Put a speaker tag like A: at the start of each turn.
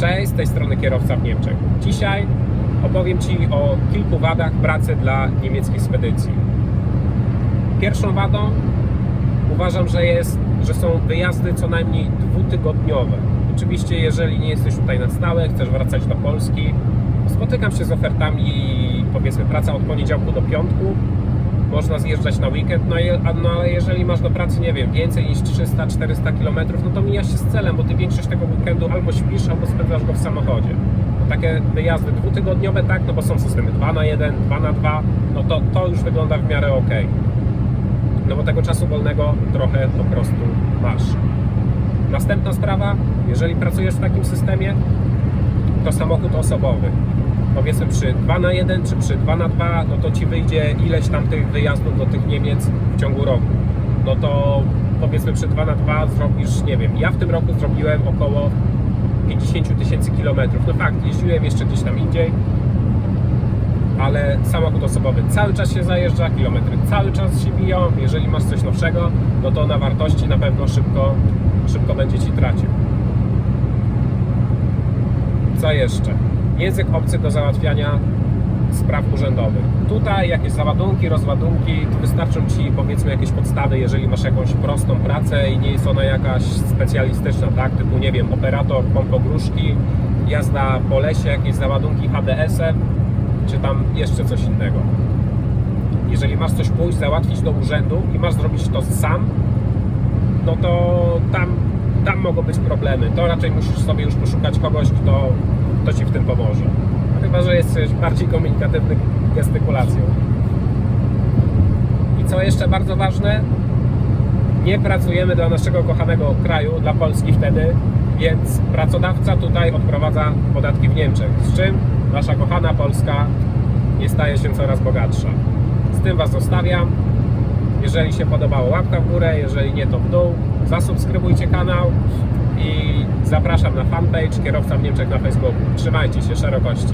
A: Cześć, z tej strony kierowca w Niemczech. Dzisiaj opowiem Ci o kilku wadach pracy dla niemieckich spedycji. Pierwszą wadą uważam, że, jest, że są wyjazdy co najmniej dwutygodniowe. Oczywiście, jeżeli nie jesteś tutaj na stałe, chcesz wracać do Polski, spotykam się z ofertami, powiedzmy, praca od poniedziałku do piątku, można zjeżdżać na weekend, no, no ale jeżeli masz do pracy, nie wiem, więcej niż 300-400 km, no to mijasz się z celem, bo ty większość tego weekendu albo śpisz, albo spędzasz go w samochodzie. No takie wyjazdy dwutygodniowe, tak, no bo są systemy 2 na 1, 2 na 2, no to to już wygląda w miarę ok. No bo tego czasu wolnego trochę po prostu masz. Następna sprawa, jeżeli pracujesz w takim systemie, to samochód osobowy. Powiedzmy przy 2 na 1 czy przy 2 na 2, no to ci wyjdzie ileś tam tych wyjazdów do tych Niemiec w ciągu roku. No to powiedzmy przy 2 na 2 zrobisz, nie wiem, ja w tym roku zrobiłem około 50 tysięcy kilometrów. No fakt, jeździłem jeszcze gdzieś tam indziej, ale samochód osobowy cały czas się zajeżdża, kilometry cały czas się biją. Jeżeli masz coś nowszego, no to na wartości na pewno szybko, szybko będzie ci tracił. Co jeszcze? Język obcy do załatwiania spraw urzędowych. Tutaj jakieś załadunki, rozładunki, wystarczą Ci powiedzmy jakieś podstawy, jeżeli masz jakąś prostą pracę i nie jest ona jakaś specjalistyczna, tak? Typu, nie wiem, operator pompogróżki, jazda po lesie, jakieś załadunki HDS-em, czy tam jeszcze coś innego. Jeżeli masz coś pójść, załatwić do urzędu i masz zrobić to sam, no to tam, tam mogą być problemy. To raczej musisz sobie już poszukać kogoś, kto, kto Ci w tym pomoże. Chyba, że jesteś bardziej komunikatywny gestykulacją. I co jeszcze bardzo ważne, nie pracujemy dla naszego kochanego kraju, dla Polski wtedy, więc pracodawca tutaj odprowadza podatki w Niemczech, z czym nasza kochana Polska nie staje się coraz bogatsza. Z tym Was zostawiam. Jeżeli się podobało, łapka w górę, jeżeli nie, to w dół. Zasubskrybujcie kanał i zapraszam na fanpage Kierowca w Niemczech na Facebooku. Trzymajcie się szerokości.